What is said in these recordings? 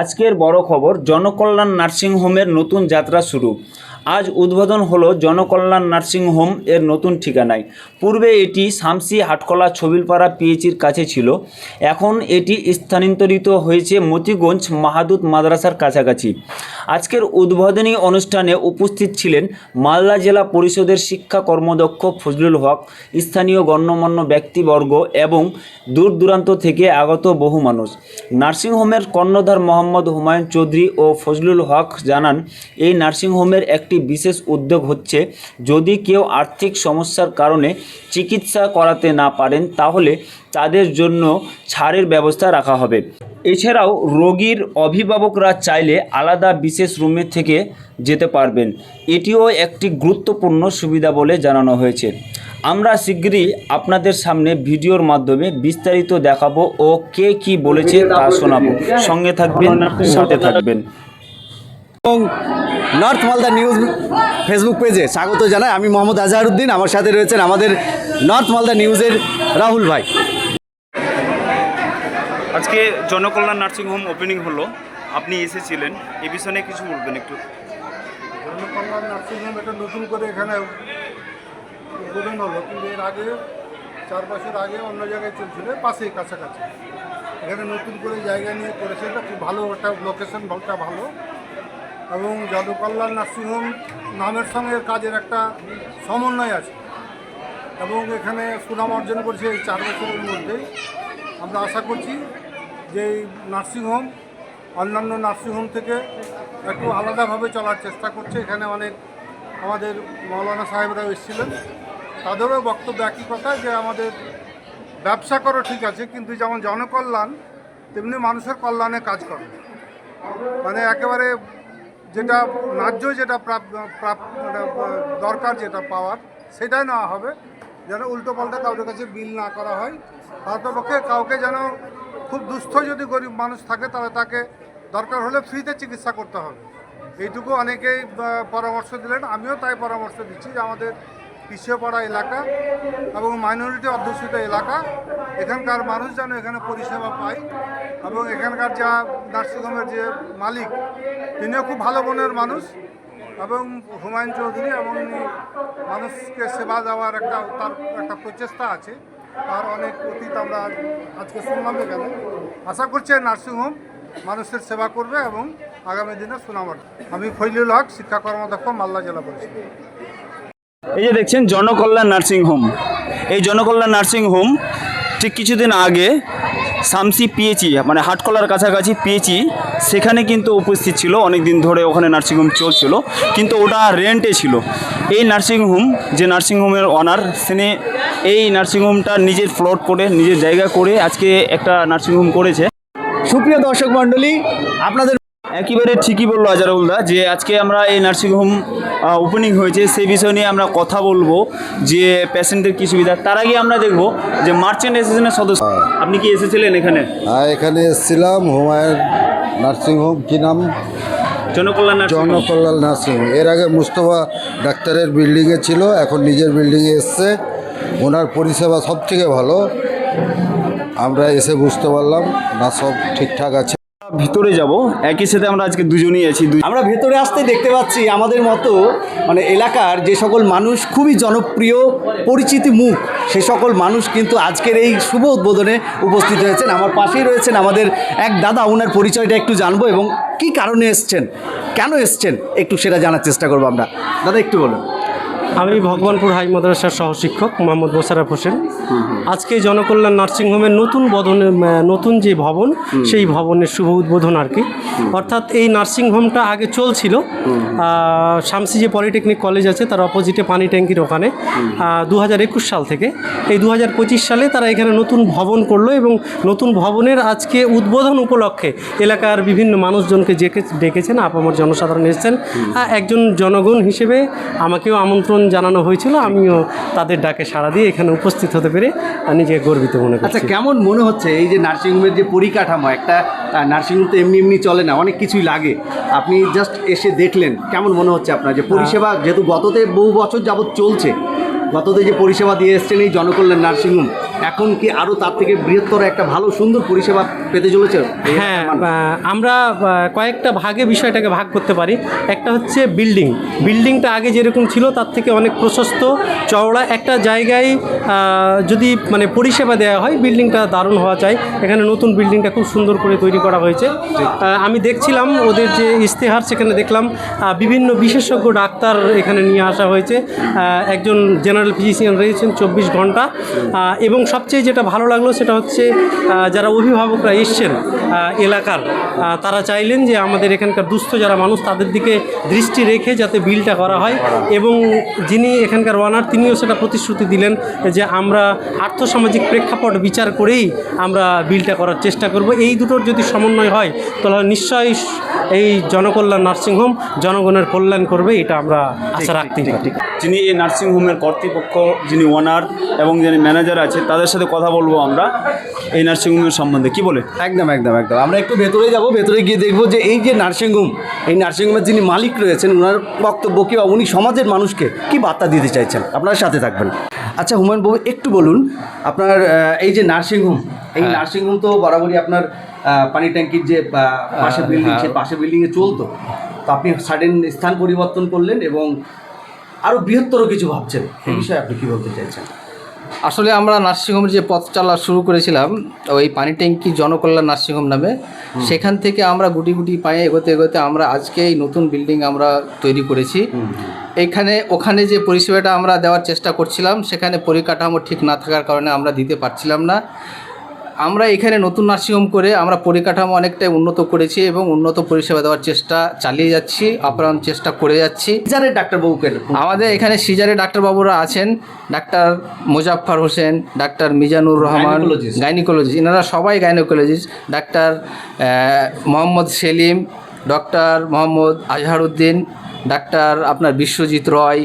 আজকের বড় খবর জনকল্যাণ নার্সিংহোমের নতুন যাত্রা শুরু। আজ উদ্বোধন হলো জনকল্যাণ নার্সিংহোম এর নতুন ঠিকানায়। পূর্বে এটি শামসি হাটকলা ছবিলপাড়া পিএইচির কাছে ছিল। এখন এটি স্থানান্তরিত হয়েছে মতিগঞ্জ মাহাদুত মাদ্রাসার কাছাকাছি। আজকের উদ্বোধনী অনুষ্ঠানে উপস্থিত ছিলেন মালদা জেলা পরিষদের শিক্ষা কর্মদক্ষ ফজলুল হক, স্থানীয় গণ্যমান্য ব্যক্তিবর্গ এবং দূর দূরান্ত থেকে আগত বহু মানুষ। নার্সিংহোমের কর্ণধার মোহাম্মদ হুমায়ুন চৌধুরী ও ফজলুল হক জানান, এই নার্সিংহোমের একটি বিশেষ উদ্যোগ হচ্ছে যদি কেউ আর্থিক সমস্যার কারণে চিকিৎসা করাতে না পারেন, তাহলে তাদের জন্য ছাড়ের ব্যবস্থা রাখা হবে। এছাড়াও রোগীর অভিভাবকরা চাইলে আলাদা বিশেষ রুমে থেকে যেতে পারবেন। এটিও একটি গুরুত্বপূর্ণ সুবিধা বলে জানানো হয়েছে। আমরা শীঘ্রই আপনাদের সামনে ভিডিওর মাধ্যমে বিস্তারিত দেখাবো ও কে কি বলেছে তা শোনাবো। সঙ্গে থাকবেন, সাথে থাকবেন। এবং নর্থ মালদা নিউজ ফেসবুক পেজে স্বাগত জানাই। আমি মোহাম্মদ আজহারউদ্দিন আমার সাথে রয়েছেন আমাদের নর্থ মালদা নিউজের রাহুল ভাই। আজকে জনকল্যাণ নার্সিংহোম ওপেনিং হলো। আপনি এসেছিলেন এ বিষয়ে কিছু বলবেন একটু? জনকল্যাণ নার্সিংহোম এটা নতুন করে এখানে উদ্বোধন হলো। কিন্তু এর আগে চার বছর আগে অন্য জায়গায় চলছিল পাশেই কাছাকাছি। এখানে নতুন করে জায়গা নিয়ে করেছে এটা খুব ভালো একটা লোকেশন ভালটা ভালো। এবং জনকল্যাণ নার্সিংহোম নামের সঙ্গে কাজের একটা সমন্বয় আছে। এবং এখানে সুনাম অর্জন করছে এই চার বছরের মধ্যেই আমরা আশা করছি যে এই নার্সিংহোম, অন্যান্য নার্সিংহোম থেকে একটু আলাদাভাবে চলার চেষ্টা করছে। এখানে অনেক আমাদের মৌলানা সাহেবরাও এসেছিলেন। তাদেরও বক্তব্য একই কথা যে আমাদের ব্যবসা করো ঠিক আছে, কিন্তু যেমন জনকল্যাণ, তেমনি মানুষের কল্যাণে কাজ করো। মানে একেবারে যেটা ন্যায্য যেটা মানে, দরকার যেটা পাওয়ার সেটাই নেওয়া হবে। যেন উল্টো পাল্টা কাউকে কাছে বিল না করা হয়। পক্ষে কাউকে যেন খুব দুস্থ যদি গরিব মানুষ থাকে তাহলে তাকে দরকার হলে ফ্রিতে চিকিৎসা করতে হবে। এইটুকু অনেকেই পরামর্শ দিলেন। আমিও তাই পরামর্শ দিচ্ছি যে আমাদের পিছিয়ে পড়া এলাকা এবং মাইনরিটি অধ্যুষিত এলাকা। এখানকার মানুষ যেন এখানে পরিষেবা পায় এবং এখানকার যা নার্সিংহোমের যে মালিক, তিনিও খুব ভালো মনের মানুষ এবং হুমায়ুন চৌধুরী এবং মানুষকে সেবা দেওয়ার একটা তার একটা প্রচেষ্টা আছে। তার অনেক অতীত আমরা আজকে শুনলাম এখানে। আশা করছি নার্সিংহোম মানুষের সেবা করবে এবং আগামী দিনে সুনাম আমি ফৈলুল হক, শিক্ষা কর্মদক্ষ, মালদা জেলা পরিষদ। এই যে দেখছেন, জনকল্যাণ নার্সিং হোম। এই জনকল্যাণ নার্সিং হোম ঠিক কিছুদিন আগে সামসি পিএচি মানে হাটকলার কাছাকাছি পিএচি সেখানে কিন্তু উপস্থিত ছিল অনেক দিন ধরে ওখানে নার্সিংহোম চলছিল, কিন্তু ওটা রেন্টে ছিল। এই নার্সিংহোম যে নার্সিংহোমের অনার তিনি এই নার্সিংহোমটা নিজের ফ্লট করে, নিজের জায়গা করে আজকে একটা নার্সিংহোম করেছে। সুপ্রিয় দর্শক মণ্ডলী, আপনাদের একেবারে ঠিকই বলল আজারুলদা যে আজকে আমরা এই নার্সিংহোম ওপেনিং হয়েছে। সেই বিষয় নিয়ে আমরা কথা বলব যে পেশেন্টের কী সুবিধা। তার আগে আমরা দেখব যে মার্চেন্ট অ্যাসোসিয়েশনের সদস্য আপনি কি এসেছিলেন এখানে? হ্যাঁ এখানে এসেছিলাম। হুমায়ুন নার্সিংহোম কি নাম? জনকল্যাণ জনকল্যাণ নার্সিংহোম এর আগে মুস্তফা ডাক্তারের বিল্ডিংয়ে ছিল এখন নিজের বিল্ডিংয়ে এসছে। ওনার পরিষেবা সব থেকে ভালো। আমরা এসে বুঝতে পারলাম না সব ঠিকঠাক আছে। ভিতরে যাব। একই সাথে আমরা আজকে দুজনেই আছি। আমরা ভেতরে আসতে দেখতে পাচ্ছি আমাদের মতো মানে এলাকার যে সকল মানুষ, খুবই জনপ্রিয়, পরিচিতি মুখ, সে সকল মানুষ কিন্তু আজকের এই শুভ উদ্বোধনে উপস্থিত হয়েছেন। আমার পাশেই রয়েছেন আমাদের এক দাদা ওনার পরিচয়টা একটু জানব এবং কি কারণে এসছেন, কেন এসছেন, একটু সেটা জানার চেষ্টা করব আমরা। দাদা, একটু বলুন। আমি ভগবানপুর হাই মাদ্রাসার সহশিক্ষক মোহাম্মদ মোশারফ হোসেন। আজকে জনকল্যাণ নার্সিংহোমের নতুন বদনে নতুন যে ভবন, সেই ভবনের শুভ উদ্বোধন আর কি। অর্থাৎ এই নার্সিংহোমটা আগে চলছিল। শামসি যে পলিটেকনিক কলেজ আছে, তার অপোজিটে পানি ট্যাঙ্কির ওখানে। দু হাজার একুশ সাল থেকে। এই দু হাজার পঁচিশ সালে তারা এখানে নতুন ভবন করল এবং নতুন ভবনের আজকে উদ্বোধন উপলক্ষে এলাকার বিভিন্ন মানুষজনকে ডেকেছেন, আপামর জনসাধারণ এসেছেন। একজন জনগণ হিসেবে আমাকেও আমন্ত্রণ জানানো হয়েছিল আমিও তাদের ডাকে সাড়া দিয়ে এখানে উপস্থিত হতে পেরে নিজেকে গর্বিত মনে আচ্ছা কেমন মনে হচ্ছে এই যে নার্সিংহোমের যে পরিকাঠামো একটা নার্সিংহোম তো এমনি এমনি চলে না অনেক কিছুই লাগে। আপনি জাস্ট এসে দেখলেন কেমন মনে হচ্ছে আপনার যে পরিষেবা যেহেতু গততে বহু বছর যাবৎ চলছে গততে যে পরিষেবা দিয়ে এসছেন এই জনকল্যাণ নার্সিংহোম এখন কি আরও তার থেকে বৃহত্তর একটা ভালো সুন্দর পরিষেবা পেতে চলেছে? হ্যাঁ আমরা কয়েকটা ভাগে বিষয়টাকে ভাগ করতে পারি। একটা হচ্ছে বিল্ডিং। বিল্ডিংটা আগে যেরকম ছিল তার থেকে অনেক প্রশস্ত চওড়া একটা জায়গায় যদি মানে পরিষেবা দেওয়া হয় বিল্ডিংটা দারুণ হওয়া চাই। এখানে নতুন বিল্ডিংটা খুব সুন্দর করে তৈরি করা হয়েছে। আমি দেখছিলাম ওদের যে ইশতেহার সেখানে দেখলাম বিভিন্ন বিশেষজ্ঞ ডাক্তার এখানে নিয়ে আসা হয়েছে। একজন জেনারেল ফিজিশিয়ান রয়েছেন চব্বিশ ঘণ্টা। এবং সবচেয়ে যেটা ভালো লাগল সেটা হচ্ছে যারা অভিভাবকরা এসছেন এলাকার তারা চাইলেন যে আমাদের এখানকার দুস্থ যারা মানুষ তাদের দিকে দৃষ্টি রেখে যাতে বিলটা করা হয় এবং যিনি এখানকার ওয়ানার তিনিও সেটা প্রতিশ্রুতি দিলেন যে আমরা আর্থসামাজিক প্রেক্ষাপট বিচার করেই আমরা বিলটা করার চেষ্টা করব। এই দুটোর যদি সমন্বয় হয়, তাহলে নিশ্চয়ই এই জনকল্যাণ নার্সিংহোম জনগণের কল্যাণ করবে, এটা আমরা আশা রাখতেই পারি। যিনি এই নার্সিংহোমের কর্তৃপক্ষ, যিনি ওনার এবং যিনি ম্যানেজার আছে, তাদের সাথে কথা বলব আমরা এই নার্সিংহোমের সম্বন্ধে। কি বলে? একদম একদম একদম। আমরা একটু ভেতরে যাব ভেতরে গিয়ে দেখব যে এই যে নার্সিংহোম এই নার্সিংহোমের যিনি মালিক রয়েছেন ওনার বক্তব্য কি বা উনি সমাজের মানুষকে কি বার্তা দিতে চাইছেন? আপনার সাথে থাকবেন। আচ্ছা হুমায়ুন বাবু একটু বলুন আপনার এই যে নার্সিংহোম এই নার্সিংহোম তো বরাবরই আপনার পানি ট্যাঙ্কির যে পাশে বিল্ডিং সে পাশে বিল্ডিংয়ে চলতো। তো আপনি সাডেন স্থান পরিবর্তন করলেন এবং আরও বৃহত্তর কিছু ভাবছেন এই বিষয়ে আপনি কি বলতে চাইছেন? আসলে আমরা নার্সিংহোমের যে পথ চলা শুরু করেছিলাম ওই পানি ট্যাঙ্কি জনকল্যাণ নার্সিংহোম নামে সেখান থেকে আমরা গুটি গুটি পায়ে এগোতে এগোতে আমরা আজকে এই নতুন বিল্ডিং আমরা তৈরি করেছি। এখানে ওখানে যে পরিষেবাটা আমরা দেওয়ার চেষ্টা করছিলাম সেখানে পরিকাঠামো ঠিক না থাকার কারণে আমরা দিতে পারছিলাম না। আমরা এখানে নতুন নার্সিংহোম করে আমরা পরিকাঠামো অনেকটাই উন্নত করেছি এবং উন্নত পরিষেবা দেওয়ার চেষ্টা চালিয়ে যাচ্ছি আপ্রাণ চেষ্টা করে যাচ্ছি জানেন ডাক্তারবাবুকে আমাদের এখানে সিজারে ডাক্তারবাবুরা আছেন doctor Mozaffar Hossain doctor Mizanur Rahman. Gynaecologist এনারা সবাই gynaecologist doctor Mohammad Selim doctor Mohammad Azharuddin doctor আপনার বিশ্বজিৎ রয়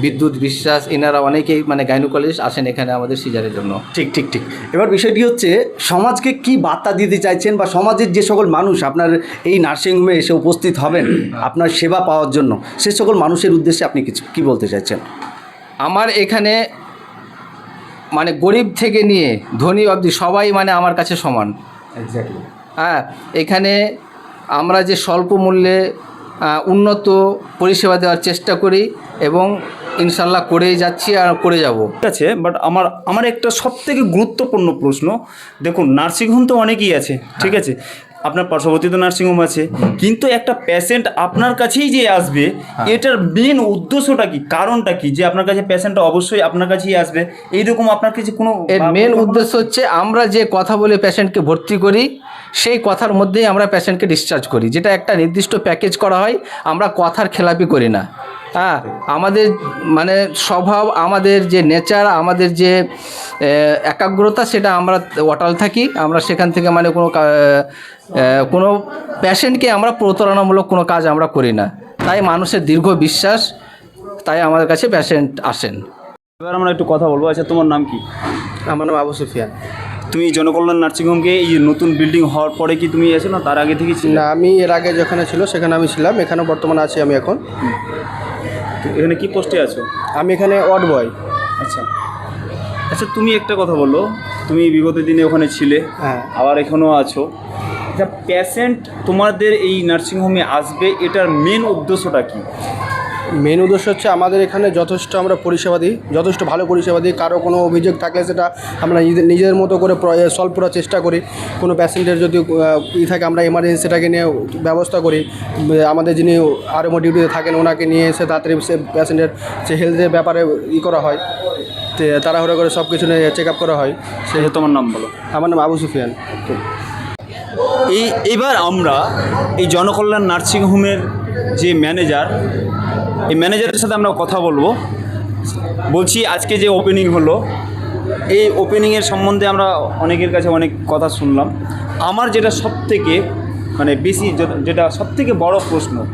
বিদ্যুৎ বিশ্বাস এনারা অনেকেই মানে গাইনোকোলজিস্ট আসেন এখানে আমাদের সিজারের জন্য। ঠিক ঠিক ঠিক। এবার বিষয়টি হচ্ছে সমাজকে কি বার্তা দিতে চাইছেন বা সমাজের যে সকল মানুষ আপনার এই নার্সিংহোমে এসে উপস্থিত হবেন আপনার সেবা পাওয়ার জন্য সে সকল মানুষের উদ্দেশ্যে আপনি কিছু কী বলতে চাইছেন? আমার এখানে মানে গরিব থেকে নিয়ে ধনী অবধি সবাই মানে আমার কাছে সমান। হ্যাঁ এখানে আমরা যে স্বল্প মূল্যে উন্নত পরিষেবা দেওয়ার চেষ্টা করি এবং ইনশাল্লাহ করেই যাচ্ছি আর করে যাব। ঠিক আছে বাট আমার আমার একটা সব থেকে গুরুত্বপূর্ণ প্রশ্ন দেখুন নার্সিংহোম তো অনেকই আছে ঠিক আছে আপনার পার্শ্ববর্তী তো নার্সিংহোম আছে কিন্তু একটা পেশেন্ট আপনার কাছেই যে আসবে এটার মেন উদ্দেশ্যটা কি কারণটা কি যে আপনার কাছে পেশেন্টটা অবশ্যই আপনার কাছেই আসবে এইরকম আপনার কাছে কোনো এর মেন উদ্দেশ্য হচ্ছে আমরা যে কথা বলে পেশেন্টকে ভর্তি করি সেই কথার মধ্যেই আমরা পেশেন্টকে ডিসচার্জ করি যেটা একটা নির্দিষ্ট প্যাকেজ করা হয় আমরা কথার খেলাপি করি না। হ্যাঁ আমাদের মানে স্বভাব আমাদের যে নেচার আমাদের যে একাগ্রতা সেটা আমরা অটাল থাকি। আমরা সেখান থেকে মানে কোনো কা- কোনো প্যাশেন্টকে আমরা প্রতারণামূলক কোনো কাজ আমরা করি না। তাই মানুষের দীর্ঘ বিশ্বাস তাই আমাদের কাছে প্যাশেন্ট আসেন। এবার আমরা একটু কথা বলব। আচ্ছা তোমার নাম কি? আমার নাম আবু সুফিয়ান। তুমি জনকল্যাণ নার্সিংহোমকে এই নতুন বিল্ডিং হওয়ার পরে কি তুমি এসো না তার আগে থেকে ছিলে? না আমি এর আগে যেখানে ছিল সেখানে আমি ছিলাম। এখানে বর্তমানে আছি আমি এখন। এখানে কি পোস্টে আছো? আমি এখানে ওয়ার্ড বয় আচ্ছা। আচ্ছা তুমি একটা কথা বলো। তুমি বিগত দিনে ওখানে ছিলে হ্যাঁ। আবার এখনও আছো। আচ্ছা প্যাশেন্ট তোমাদের এই নার্সিংহোমে আসবে এটার মেন উদ্দেশ্যটা কি? মেন উদ্দেশ্য হচ্ছে আমাদের এখানে যথেষ্ট আমরা পরিষেবা দিই যথেষ্ট ভালো পরিষেবা দিই কারও কোনো অভিযোগ থাকলে সেটা আমরা নিজেদের মতো করে সলভ করার চেষ্টা করি। কোনো প্যাসেন্টের যদি ই থাকে আমরা এমার্জেন্সিটাকে নিয়ে ব্যবস্থা করি। আমাদের যিনি আরএমও ডিউটিতে থাকেন ওনাকে নিয়ে এসে তাড়াতাড়ি সে প্যাসেন্টের সে হেলথের ব্যাপারে ই করা হয়। তে তাড়াহুড়ো করে সব কিছু নিয়ে চেক আপ করা হয়। সেই তোমার নাম বলো। আমার নাম আবু সুফিয়ান। এই এবার আমরা এই জনকল্যাণ নার্সিংহোমের যে ম্যানেজার এই ম্যানেজারের সাথে আমরা কথা বলব। বলছি, আজকে যে ওপেনিং হলো, এই ওপেনিংয়ের সম্বন্ধে আমরা অনেকের কাছে অনেক কথা শুনলাম। আমার যেটা সব থেকে মানে বেশি যেটা- সব থেকে বড় প্রশ্ন,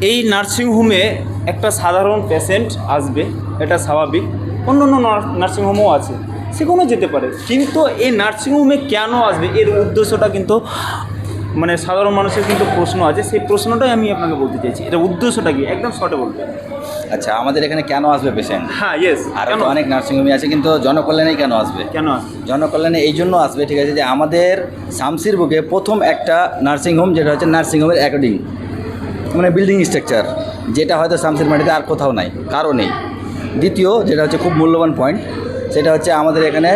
এই নার্সিংহোমে একটা সাধারণ পেশেন্ট আসবে, এটা স্বাভাবিক। অন্য অন্য নার্স- নার্সিংহোমও আছে, সেখানেও যেতে পারে। কিন্তু এই নার্সিংহোমে কেন আসবে, এর উদ্দেশ্যটা কিন্তু মানে সাধারণ মানুষের কিন্তু প্রশ্ন আছে সেই প্রশ্নটাই আমি আপনাকে বলতে চাইছি। এটা উদ্দেশ্যটা কি? একদম শর্টে বলতে আচ্ছা আমাদের এখানে কেন আসবে পেশেন্ট হ্যাঁ ইয়েস আর তো অনেক নার্সিংহোমই আছে কিন্তু জনকল্যাণেই কেন আসবে? কেন জনকল্যাণে এই জন্য আসবে ঠিক আছে যে আমাদের শামসির বুকে প্রথম একটা নার্সিংহোম যেটা হচ্ছে নার্সিংহোমের অ্যাকর্ডিং মানে বিল্ডিং স্ট্রাকচার যেটা হয়তো শামসির মাটিতে আর কোথাও নাই কারও নেই। দ্বিতীয় যেটা হচ্ছে খুব মূল্যবান পয়েন্ট সেটা হচ্ছে আমাদের এখানে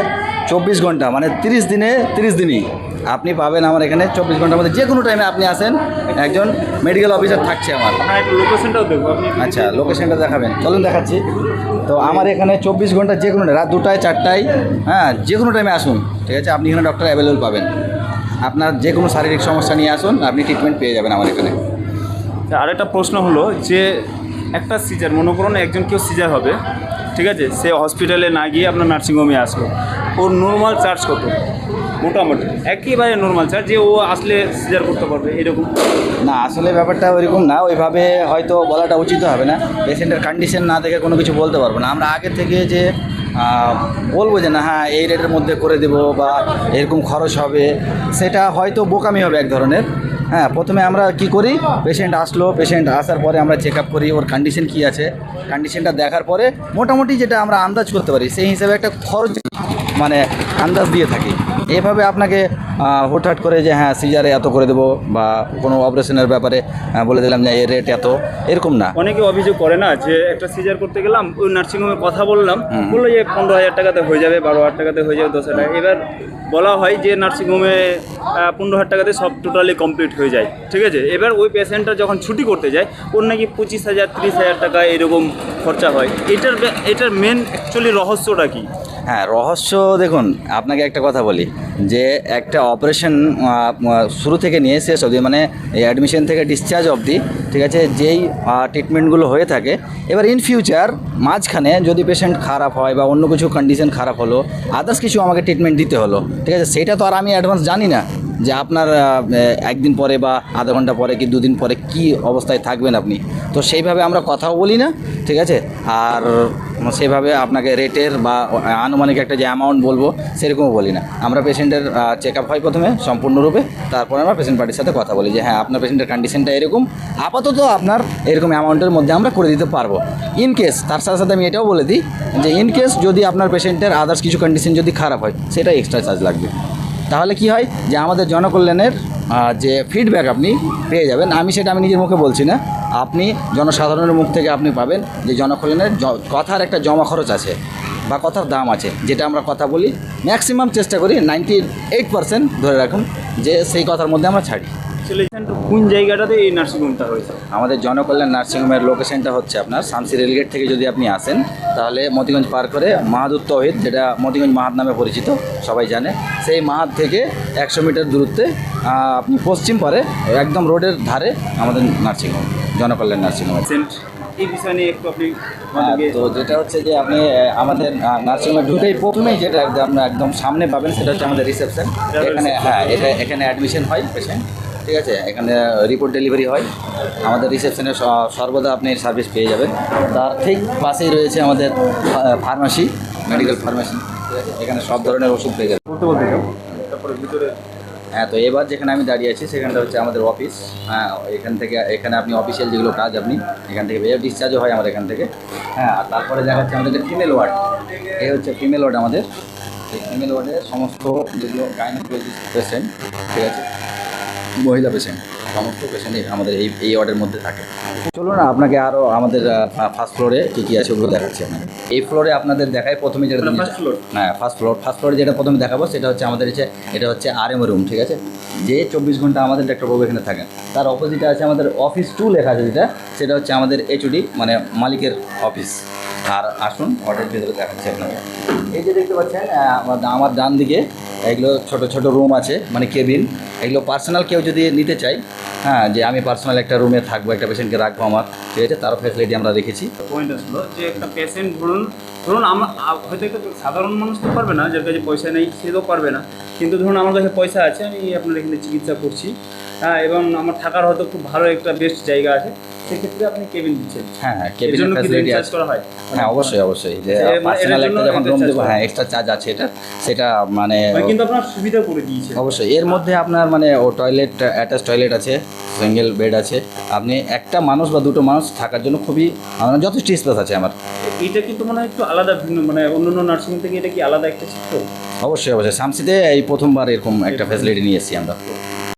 চব্বিশ ঘণ্টা মানে তিরিশ দিনে তিরিশ দিনই আপনি পাবেন আমার এখানে চব্বিশ ঘণ্টার মধ্যে যে কোনো টাইমে আপনি আসেন একজন মেডিকেল অফিসার থাকছে আমার। লোকেশনটাও দেখব আচ্ছা লোকেশনটা দেখাবেন। চলুন দেখাচ্ছি। তো আমার এখানে চব্বিশ ঘণ্টা যে কোনো রাত দুটায় চারটায় হ্যাঁ যে কোনো টাইমে আসুন ঠিক আছে? আপনি এখানে ডক্টর অ্যাভেলেবল পাবেন। আপনার যে কোনো শারীরিক সমস্যা নিয়ে আসুন আপনি ট্রিটমেন্ট পেয়ে যাবেন আমার এখানে। তা আরেকটা প্রশ্ন হলো যে একটা সিজার মনে করুন একজন কেউ সিজার হবে ঠিক আছে? সে হসপিটালে না গিয়ে আপনার নার্সিংহোমে আসলো। ওর নর্মাল চার্জ কত? মোটামুটি। একেবারে নর্মাল চার্জ যে ও আসলে সিজার করতে পারবে এরকম? না আসলে ব্যাপারটা ওইরকম না ওইভাবে হয়তো বলাটা উচিত হবে না। পেশেন্টের কন্ডিশন না দেখে কোনো কিছু বলতে পারব না। আমরা আগে থেকে যে বলব যে না হ্যাঁ এই রেটের মধ্যে করে দেবো বা এরকম খরচ হবে সেটা হয়তো বোকামি হবে এক ধরনের। হ্যাঁ প্রথমে আমরা কি করি? পেশেন্ট আসলো পেশেন্ট আসার পরে আমরা চেক আপ করি ওর কন্ডিশন কী আছে? কন্ডিশনটা দেখার পরে মোটামুটি যেটা আমরা আন্দাজ করতে পারি সেই হিসাবে একটা খরচ মানে আন্দাজ দিয়ে থাকি। এভাবে আপনাকে হুটহাট করে যে হ্যাঁ সিজারে এত করে দেবো বা কোনো অপারেশনের ব্যাপারে বলে দিলাম যে এর রেট এত এরকম না। অনেকে অভিযোগ করে না যে একটা সিজার করতে গেলাম ওই নার্সিংহোমে কথা বললাম বলল যে পনেরো হাজার টাকাতে হয়ে যাবে বারো হাজার টাকাতে হয়ে যাবে দশ হাজার টাকা। এবার বলা হয় যে নার্সিংহোমে পনেরো হাজার টাকাতে সব টোটালি কমপ্লিট হয়ে যায়। ঠিক আছে? এবার ওই পেশেন্টটা যখন ছুটি করতে যায় ওর নাকি পঁচিশ হাজার তিরিশ হাজার টাকা এরকম খরচা হয়। এটার এটার মেন অ্যাকচুয়ালি রহস্যটা কি? হ্যাঁ রহস্য দেখুন আপনাকে একটা কথা বলি। যে একটা অপারেশন শুরু থেকে নিয়ে শেষ অবধি মানে অ্যাডমিশন থেকে ডিসচার্জ অবধি, ঠিক আছে, যেই ট্রিটমেন্টগুলো হয়ে থাকে, এবার ইন ফিউচার মাঝখানে যদি পেশেন্ট খারাপ হয় বা অন্য কিছু কন্ডিশন খারাপ হলো আদার্স কিছু আমাকে ট্রিটমেন্ট দিতে হলো, ঠিক আছে, সেটা তো আর আমি অ্যাডভান্স জানি না। যে আপনার একদিন পরে বা আধা ঘণ্টা পরে কি দুদিন পরে কি অবস্থায় থাকবেন আপনি? তো সেইভাবে আমরা কথাও বলি না, ঠিক আছে? আর সেভাবে আপনাকে রেটের বা আনুমানিক একটা যে অ্যামাউন্ট বলব, সেরকমও বলি না। আমরা পেশেন্টের চেক আপ হয় প্রথমে, সম্পূর্ণরূপে, তারপরে আমরা পেশেন্ট পার্টির সাথে কথা বলি যে হ্যাঁ আপনার পেশেন্টের কন্ডিশনটা এরকম, আপাতত আপনার এরকম অ্যামাউন্টের মধ্যে আমরা করে দিতে পারব। ইন কেস তার সাথে সাথে আমি এটাও বলে দিই যে ইন কেস যদি আপনার পেশেন্টের আদার্স কিছু কন্ডিশন যদি খারাপ হয় সেটা এক্সট্রা চার্জ লাগবে। তাহলে কি হয় যে আমাদের জনকল্যাণের যে ফিডব্যাক আপনি পেয়ে যাবেন, আমি সেটা আমি নিজের মুখে বলছি না, আপনি জনসাধারণের মুখ থেকে আপনি পাবেন যে জনকল্যাণের কথার একটা জমা খরচ আছে বা কথার দাম আছে, যেটা আমরা কথা বলি ম্যাক্সিমাম চেষ্টা করি নাইনটি এইট পার্সেন্ট ধরে রাখুন যে সেই কথার মধ্যে আমরা ছাড়ি। কোন জায়গাটাতে এই নার্সিংহোমটা হয়েছে? আমাদের জনকল্যাণ নার্সিংহোমের লোকেশনটা হচ্ছে আপনার শামসি রেলগেট থেকে যদি আপনি আসেন তাহলে মতিগঞ্জ পার করে মাহাদুর তহিদ যেটা মতিগঞ্জ মাহাদ নামে পরিচিত সবাই জানে সেই মাহাদ থেকে একশো মিটার দূরত্বে আপনি পশ্চিম পারে একদম রোডের ধারে আমাদের নার্সিংহোম জনকল্যাণ নার্সিংহোম। পেশেন্ট এই বিষয় নিয়ে একটু আপনি তো যেটা হচ্ছে যে আপনি আমাদের নার্সিংহোমে ঢুকেই প্রথমেই যেটা একদম আপনার একদম সামনে পাবেন সেটা হচ্ছে আমাদের রিসেপশন। এখানে হ্যাঁ এটা এখানে অ্যাডমিশন হয় পেশেন্ট ঠিক আছে? এখানে রিপোর্ট ডেলিভারি হয়। আমাদের রিসেপশনে সর্বদা আপনি সার্ভিস পেয়ে যাবেন। তার ঠিক পাশেই রয়েছে আমাদের ফার্মাসি মেডিকেল ফার্মাসি ঠিক আছে? এখানে সব ধরনের ওষুধ পেয়ে ভিতরে হ্যাঁ তো এবার যেখানে আমি দাঁড়িয়ে আছি সেখানটা হচ্ছে আমাদের অফিস হ্যাঁ এখান থেকে এখানে আপনি অফিসিয়াল যেগুলো কাজ আপনি এখান থেকে পেয়ে ডিসচার্জও হয় আমাদের এখান থেকে। হ্যাঁ আর তারপরে দেখা যাচ্ছে আমাদের ফিমেল ওয়ার্ড এই হচ্ছে ফিমেল ওয়ার্ড আমাদের। ফিমেল ওয়ার্ডে সমস্ত যেগুলো গাইনোকোলজিস্ট পেশেন্ট ঠিক আছে? মহিলা পেশেন্ট সমস্ত পেশেন্টই আমাদের এই এই ওয়ার্ডের মধ্যে থাকে। চলুন না আপনাকে আরও আমাদের ফার্স্ট ফ্লোরে কী কী আছে ওগুলো দেখাচ্ছি আপনাকে। এই ফ্লোরে আপনাদের দেখায় প্রথমে যেটা ফার্স্ট ফ্লোর? হ্যাঁ ফার্স্ট ফ্লোর ফার্স্ট ফ্লোরে যেটা প্রথমে দেখাবো সেটা হচ্ছে আমাদের হচ্ছে এটা হচ্ছে আর এম রুম ঠিক আছে? যে চব্বিশ ঘণ্টা আমাদের ডাক্তারবাবু এখানে থাকেন। তার অপোজিটে আছে আমাদের অফিস টু লেখা আছে যেটা সেটা হচ্ছে আমাদের এইচওডি মানে মালিকের অফিস আর আসুন অর্ডার ভিতরে দেখাচ্ছি আপনাকে। এই যে দেখতে পাচ্ছেন আমার ডান দিকে এগুলো ছোট ছোট রুম আছে মানে কেবিন এগুলো পার্সোনাল কেউ যদি নিতে চাই হ্যাঁ যে আমি পার্সোনাল একটা রুমে থাকব, একটা পেশেন্টকে রাখব আমার, ঠিক আছে? তার ফ্যাসিলিটি আমরা রেখেছি। পয়েন্ট আসলো যে একটা পেশেন্ট ধরুন ধরুন আমার হয়তো একটা সাধারণ মানুষ তো পারবে না, যার কাছে পয়সা নেই, সে তো পারবে না। কিন্তু ধরুন আমার কাছে পয়সা আছে, আমি আপনার এখানে চিকিৎসা করছি। এবং আমার থাকার হয়তো খুব ভালো একটা বেস্ট জায়গা আছে। সেক্ষেত্রে আপনি কেবিন দিচ্ছেন হ্যাঁ হ্যাঁ এর জন্য কি ফ্যাসিলিটি আছে। করা হয়? হ্যাঁ অবশ্যই অবশ্যই। যে পার্সোনাল একটা যখন রুম দেবো হ্যাঁ এক্সট্রা চার্জ আছে এটা সেটা মানে মানে কিন্তু আপনার সুবিধা করে দিয়েছে অবশ্যই এর মধ্যে আপনার মানে ও টয়লেট অ্যাটাচ টয়লেট আছে সিঙ্গেল বেড আছে। আপনি একটা মানুষ বা দুটো মানুষ থাকার জন্য খুবই আমার যথেষ্ট স্পেস আছে আমার। এটা কিন্তু মনে হয় একটু আলাদা ভিন্ন মানে অন্য অন্য নার্সিং থেকে এটা কি আলাদা একটা চিত্র? অবশ্যই অবশ্যই। সামসিতে এই প্রথমবার এরকম একটা ফ্যাসিলিটি নিয়ে এসেছি আমরা।